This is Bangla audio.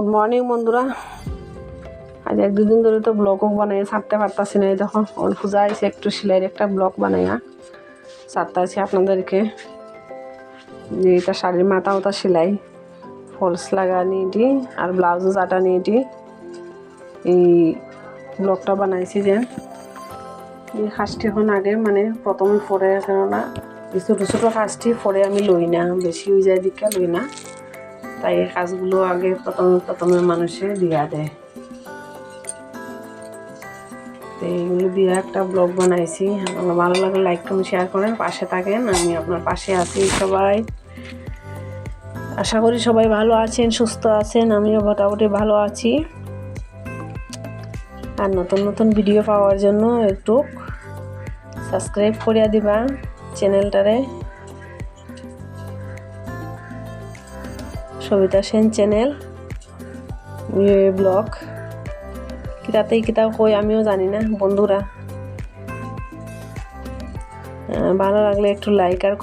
গুড মর্নিং বন্ধুরা। আজ এক দুদিন ধরে তো ব্লগও বানাই ছাড়তে পারতাছি না। দেখো ওর পূজা এসে একটু সেলাইয়ের একটা ব্লগ বানাইয়া ছাড়তে আছি আপনাদেরকে। যে এটা শাড়ির মাথা ওটা সেলাই ফলস লাগা দি আর ব্লাউজও চাটা নিয়ে দি এই ব্লগটা বানাইছি যে, এই কাজটি এখন আগে মানে প্রথমে পরে কেননা ছোটো ছোটো কাজটি পরে আমি লই না, বেশি হয়ে যায় দিকে লই না। তাই এই কাজগুলো আগে প্রথমে প্রথমে মানুষে দিয়া দেয়। এইগুলো দিয়ে একটা ব্লগ বানাইছি। আপনার ভালো লাগলে লাইক কমেন্ট শেয়ার করেন, পাশে থাকেন। আমি আপনার পাশে আছি সবাই। আশা করি সবাই ভালো আছেন, সুস্থ আছেন। আমিও মোটামুটি ভালো আছি। আর নতুন নতুন ভিডিও পাওয়ার জন্য একটু সাবস্ক্রাইব করিয়া দিবা চ্যানেলটারে। Sabita Sen channel blog. কিতাতে কিতাব কই আমিও জানি না, বন্ধুরা। ভালো লাগলে একটু লাইক আর